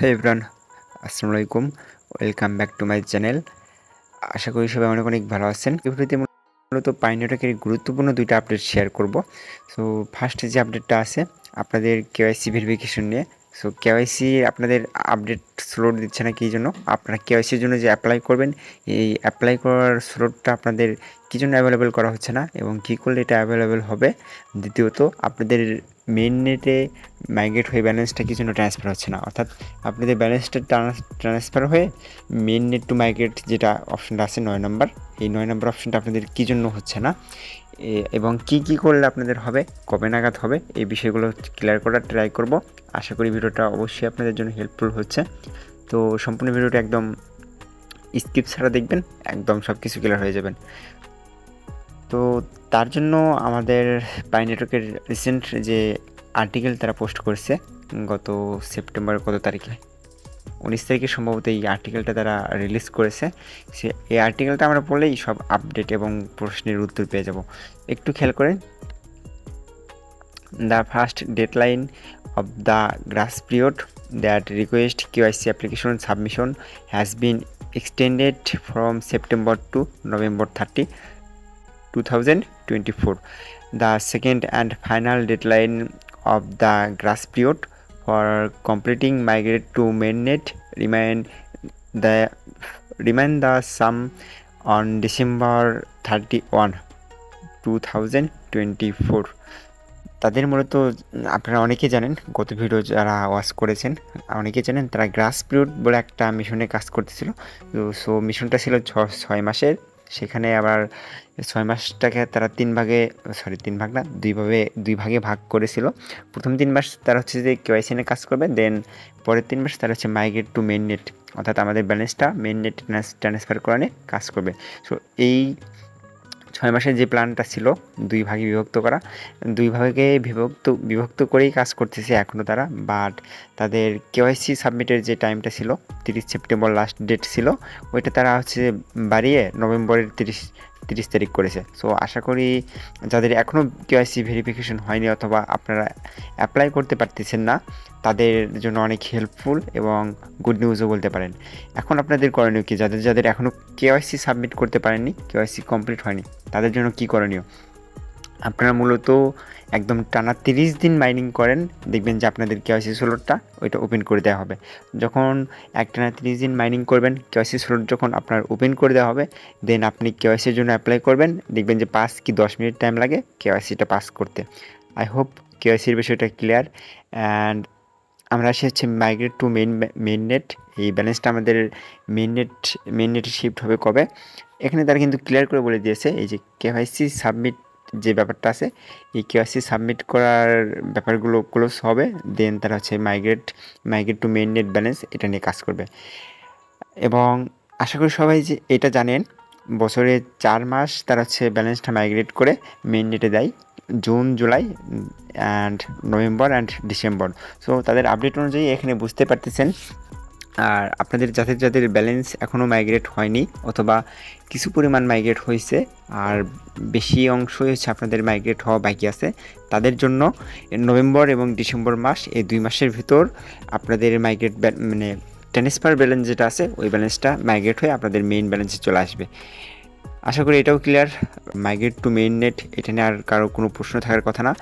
হে everyone আসসালামু আলাইকুম welcome back to my channel আশা করি সবাই অনেক অনেক ভালো আছেন। ভিডিওতে মূলত পাইনেটাকের গুরুত্বপূর্ণ দুইটা আপডেট শেয়ার করব। সো ফার্স্টে যে আপডেটটা আছে, আপনাদের কেওয়াইসি ভেরিফিকেশন নিয়ে। সো কেওয়াইসি আপনাদের আপডেট স্লোট দিচ্ছে না কী জন্য? আপনারা কেওয়াইসির জন্য যে অ্যাপ্লাই করবেন, এই অ্যাপ্লাই করার স্লোটটা আপনাদের কী জন্য অ্যাভেলেবেল করা হচ্ছে না এবং কী করলে এটা অ্যাভেলেবেল হবে? দ্বিতীয়ত, আপনাদের মেন নেটে মাইগ্রেট হয়ে ব্যালেন্সটা কি জন্য ট্রান্সফার হচ্ছে না। অর্থাৎ আপনাদের ব্যালেন্সটা ট্রান্সফার হয়ে মেন নেট টু মাইগ্রেট যেটা অপশনটা আছে নয় নম্বর এই নয় নম্বর অপশনটা আপনাদের কী জন্য হচ্ছে না? এবং কি কি করলে আপনাদের হবে, কবে নাগাদ হবে, এই বিষয়গুলো ক্লিয়ার করার ট্রাই করব। আশা করি ভিডিওটা অবশ্যই আপনাদের জন্য হেল্পফুল হচ্ছে। তো সম্পূর্ণ ভিডিওটা একদম স্কিপ ছাড়া দেখবেন, একদম সব কিছু ক্লিয়ার হয়ে যাবেন। তো তার জন্য আমাদের পাই নেটওয়ার্কের রিসেন্ট যে আর্টিকেল তারা পোস্ট করেছে, গত সেপ্টেম্বর কত তারিখে? উনিশ তারিখে সম্ভবত এই আর্টিকেলটা তারা রিলিজ করেছে। সে, এই আর্টিকেলটা আমরা পড়লেই সব আপডেট এবং প্রশ্নের উত্তর পেয়ে যাব। একটু খেয়াল করেন। The first deadline of the grace period that request KYC application submission has been extended from September to November thirty 2024. The second and final deadline of the grace period for completing migrate to mainnet remain the remain the sum on December 31, 2024. তাদের মূলত আপনারা অনেকে জানেন গত video যারা watch করেছেন অনেকে জানেন তারা গ্রাস পিরিয়ড বলে একটা মিশনে কাজ করতেছিল তো সো মিশনটা ছিল ছয় মাসের সেখানে আবার ছয় মাসটাকে তারা তিন ভাগে সরি তিন ভাগ না দুইভাবে দুই ভাগে ভাগ করেছিল। প্রথম তিন মাস তারা হচ্ছে যে কেওয়াইসিনে কাজ করবে দেন পরের তিন মাস তারা হচ্ছে মাইগ্রেট টু মেন নেট অর্থাৎ আমাদের ব্যালেন্সটা মেন নেট ট্রান্সফার করানে কাজ করবে। সো এই ছয় মাসের যে প্ল্যানটা ছিল, দুই ভাগে বিভক্ত করা, দুই ভাগে বিভক্ত বিভক্ত করেই কাজ করতেছে এখনও তারা বাট তাদের কেওয়াইসি সাবমিটের যে টাইমটা ছিল, তিরিশ সেপ্টেম্বর লাস্ট ডেট ছিল, ওইটা তারা হচ্ছে বাড়িয়ে নভেম্বরের তিরিশ তিরিশ তারিখ করেছে। সো আশা করি যাদের এখনও কেওয়াইসি ভেরিফিকেশন হয়নি অথবা আপনারা অ্যাপ্লাই করতে পারতেছেন না, তাদের জন্য অনেক হেল্পফুল এবং গুড নিউজও বলতে পারেন। এখন আপনাদের করণীয় কি? যাদের যাদের এখনও কেওয়াইসি সাবমিট করতে পারেননি কেওয়াইসি কমপ্লিট হয়নি, তাদের জন্য কি করণীয়? আপনারা মূলত একদম টানা তিরিশ দিন মাইনিং করেন, দেখবেন যে আপনাদের কেওয়াইসি সোলোরটা ওইটা ওপেন করে দেওয়া হবে। যখন এক টানা তিরিশ দিন মাইনিং করবেন কেওয়াইসি সোলোর যখন আপনার ওপেন করে দেওয়া হবে দেন আপনি কেওয়াইসির জন্য অ্যাপ্লাই করবেন, দেখবেন যে পাঁচ কি দশ মিনিট টাইম লাগে কেওয়াইসিটা পাস করতে। আই হোপ কেওয়াইসির বিষয়টা ক্লিয়ার অ্যান্ড আমরা আসি হচ্ছে migrate to main main net এই ব্যালেন্সটা আমাদের মেন নেট মেন নেটে শিফট হবে কবে? এখানে তারা কিন্তু ক্লিয়ার করে বলে দিয়েছে, এই যে কেওয়াইসি সাবমিট যে ব্যাপারটা আছে, এই কেওয়াইসি সাবমিট করার ব্যাপারগুলো ক্লোজ হবে দেন তারা হচ্ছে migrate migrate to main net balance এটা নিয়ে কাজ করবে। এবং আশা করি সবাই যে এটা জানেন, বছরে চার মাস তারা হচ্ছে ব্যালেন্সটা মাইগ্রেট করে মেইন নেটে দেয় June July and November and December so তাদের আপডেট অনুযায়ী এখানে বুঝতে পারতেছেন আর আপনাদের যাদের যাদের ব্যালেন্স এখনও মাইগ্রেট হয়নি, অথবা কিছু পরিমাণ মাইগ্রেট হয়েছে, আর বেশি অংশই হচ্ছে আপনাদের মাইগ্রেট হওয়া বাকি আছে। তাদের জন্য নভেম্বর এবং ডিসেম্বর মাস, এই দুই মাসের ভিতর আপনাদের মাইগ্রেট মানে ট্রান্সফার ব্যালেন্স যেটা আছে, ওই ব্যালেন্সটা মাইগ্রেট হয়ে আপনাদের মেইন ব্যালেন্সে চলে আসবে। আশা করি এটাও clear migrate to main net এটা নিয়ে আর কারও কোনো প্রশ্ন থাকার কথা না।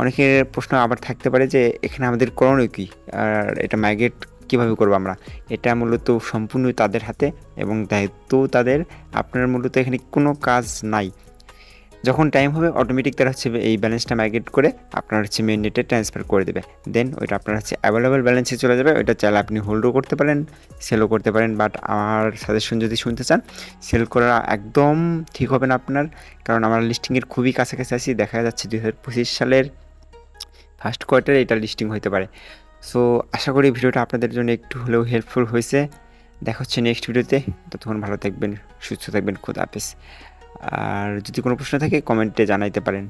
অনেকের প্রশ্ন আবার থাকতে পারে যে, এখানে আমাদের করণীয় কী? আর এটা মাইগ্রেট কীভাবে করব আমরা? এটা মূলত সম্পূর্ণ তাদের হাতে এবং দায়িত্ব তাদের। আপনার মূলত এখানে কোনো কাজ নাই। যখন টাইম হবে অটোমেটিক তারা হচ্ছে এই ব্যালেন্সটা মাইগ্রেট করে আপনার হচ্ছে মেন নেটে ট্রান্সফার করে দেবে। দেন ওইটা আপনার হচ্ছে অ্যাভেলেবেল ব্যালেন্সে চলে যাবে। ওইটা চাইলে আপনি হোল্ডও করতে পারেন সেলও করতে পারেন। বাট আমার সাজেশন যদি শুনতে চান সেল করা একদম ঠিক হবে না আপনার। কারণ আমার লিস্টিংয়ের খুবই কাছাকাছি আছি। দেখা যাচ্ছে দু হাজার পঁচিশ সালের ফার্স্ট কোয়ার্টারে এটা লিস্টিং হতে পারে। সো আশা করি ভিডিওটা আপনাদের জন্য একটু হলেও হেল্পফুল হয়েছে। দেখা হচ্ছে নেক্সট ভিডিওতে। ততক্ষণ ভালো থাকবেন, সুস্থ থাকবেন, খুদ হাফেজ। আর যদি কোনো প্রশ্ন থাকে কমেন্টে জানাইতে পারেন।